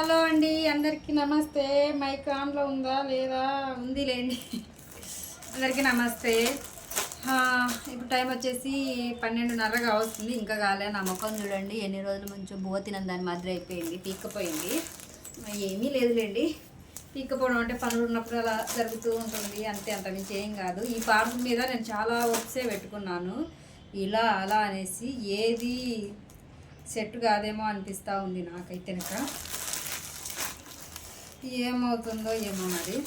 Hello అండి అందరికీ నమస్తే. మైక్ ఆన్లో ఉందా? లేదా? ఉంది లేండి అందరికీ నమస్తే. ఇప్పుడు టైం వచ్చేసి పన్నెండున్నరగా వస్తుంది ఇంకా కాలే నా ముఖం చూడండి. ఎన్ని రోజుల నుంచి బువ్వ తినని దాని మాదిరి అయిపోయింది పీక్కపోయింది. ఏమీ లేదులేండి. పీక్కపోవడం అంటే పనులు ఉన్నప్పుడు అలా జరుగుతూ ఉంటుంది. అంతే అంత మించి ఏం కాదు. ఈ పార్క్ మీద నేను చాలా వర్క్సే పెట్టుకున్నాను. ఇలా అలా అనేసి ఏది సెట్ కాదేమో అనిపిస్తూ ఉంది నాకైతే కనుక. ఏమవుతుందో ఏమో మరి.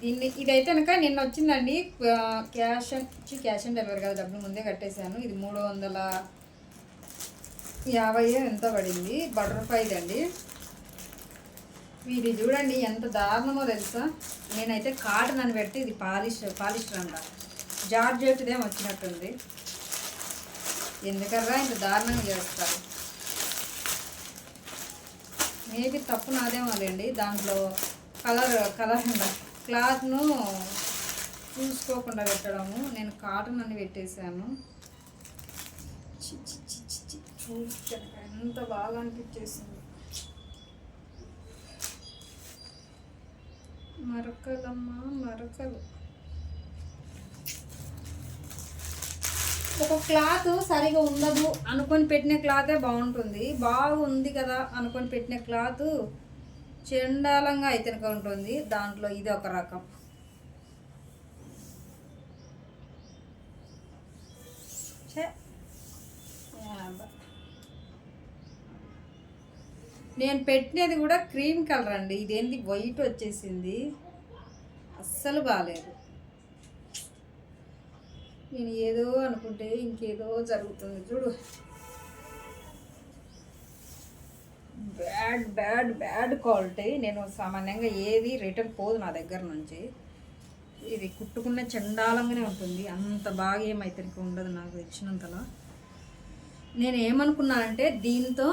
దీన్ని ఇదైతే కనుక నిన్న వచ్చిందండి క్యాష్ వచ్చి క్యాష్ ఆన్ డెలివరీ కాదు డబ్బులు ముందే కట్టేశాను. ఇది మూడు వందల యాభై ఎంత పడింది బటర్ఫ్లైది అండి. ఇది చూడండి ఎంత దారుణమో తెలుసా? నేనైతే కాటన్ అని పెట్టి ఇది పాలిష్ పాలిస్టర్ అంట. జార్జెట్దేం వచ్చినట్టుంది. ఎందుకర్రా ఇంత దారుణంగా చేస్తారు? మేబీ తప్పు నాదేమో వాళ్ళండి దాంట్లో కలర్ కలర్ క్లాత్ను చూసుకోకుండా పెట్టడము. నేను కాటన్ అని పెట్టేశాను. చి, చి, చి, ఎంత బాగా అనిపించేసింది. మరకలమ్మ మరకలు. ఒక క్లాత్ సరిగా ఉండదు అనుకొని పెట్టిన క్లాతే బాగుంటుంది. బాగుంది కదా అనుకొని పెట్టిన క్లాత్ చెండాలంగా అయితే ఉంటుంది. దాంట్లో ఇది ఒక రకం. నేను పెట్టినది కూడా క్రీమ్ కలర్ అండి. ఇదేంది? వైట్ వచ్చేసింది. అస్సలు బాగాలేదు నేను ఏదో అనుకుంటే ఇంకేదో జరుగుతుంది. చూడు. Bad bad bad quality. నేను సామాన్యంగా ఏది రిటర్న్ పోదు నా దగ్గర నుంచి. ఇది కుట్టుకున్న చండాలంగానే ఉంటుంది. అంత బాగా ఏమైతే ఉండదు నాకు ఇచ్చినంతలో. నేను ఏమనుకున్నానంటే దీంతో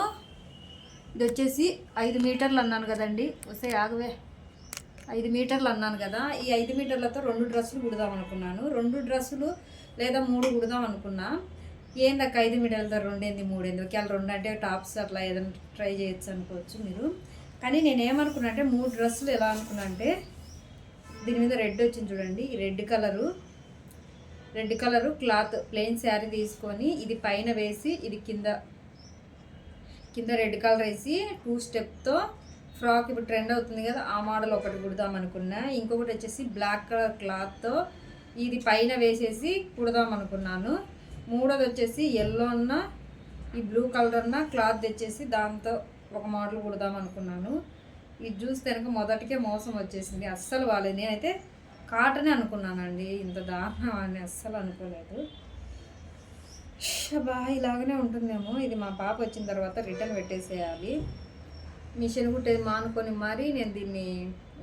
ఇది వచ్చేసి ఐదు మీటర్లు అన్నాను కదండి. వస్తే ఆగవే. ఐదు మీటర్లు అన్నాను కదా ఈ ఐదు మీటర్లతో రెండు డ్రెస్సులు కుడదాం అనుకున్నాను. రెండు డ్రెస్సులు లేదా మూడు కుడదాం అనుకున్నా. ఏందక్క ఐదు మీటర్లతో రెండేంది మూడేంది? ఒకవేళ రెండు అంటే టాప్స్ అట్లా ఏదైనా ట్రై చేయొచ్చు అనుకోవచ్చు మీరు. కానీ నేను ఏమనుకున్నా అంటే మూడు డ్రెస్సులు ఎలా అనుకున్నా అంటే దీని మీద రెడ్ వచ్చింది చూడండి ఈ red colour. Red colour cloth plain sari తీసుకొని ఇది పైన వేసి ఇది కింద కింద రెడ్ కలర్ వేసి టూ స్టెప్తో ఫ్రాక్ ఇప్పుడు ట్రెండ్ అవుతుంది కదా ఆ మోడల్ ఒకటి కుడదాం అనుకున్నా. ఇంకొకటి వచ్చేసి బ్లాక్ కలర్ క్లాత్తో ఇది పైన వేసేసి కుడదాం అనుకున్నాను. మూడోది వచ్చేసి ఎల్లో అన్న ఈ బ్లూ కలర్ అన్న క్లాత్ తెచ్చేసి దాంతో ఒక మోడల్ కుడదాం అనుకున్నాను. ఇది చూస్తే కనుక మొదటికే మోసం వచ్చేసింది. అస్సలు బాగాలేదు నేనైతే కాటనే అనుకున్నానండి. ఇంత దారుణం అని అస్సలు అనుకోలేదు. షబా ఇలాగనే ఉంటుందేమో. ఇది మా పాప వచ్చిన తర్వాత రిటర్న్ పెట్టేసేయాలి. మిషన్ కుట్టేది మానుకొని మరీ నేను దీన్ని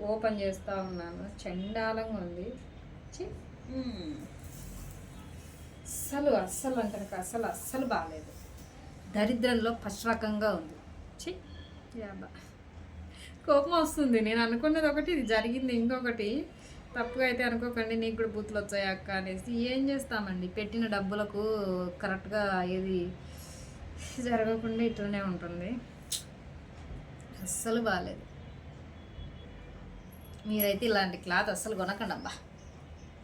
ఓపెన్ చేస్తూ ఉన్నాను. చండాలంగా ఉంది. చి. అస్సలు అస్సలు అంటే అస్సలు అస్సలు బాగాలేదు దరిద్రంలో పశ్రకంగా ఉంది. చి. యాబా కోపం వస్తుంది. నేను అనుకున్నది ఒకటి ఇది జరిగింది ఇంకొకటి. తప్పుగా అయితే అనుకోకండి నీకు కూడా బూతులు వచ్చాయి అక్క అనేసి. ఏం చేస్తామండి? పెట్టిన డబ్బులకు కరెక్ట్గా ఏది జరగకుండా ఇట్లనే ఉంటుంది. అస్సలు బాగాలేదు మీరైతే ఇలాంటి క్లాత్ అస్సలు కొనకండి అబ్బా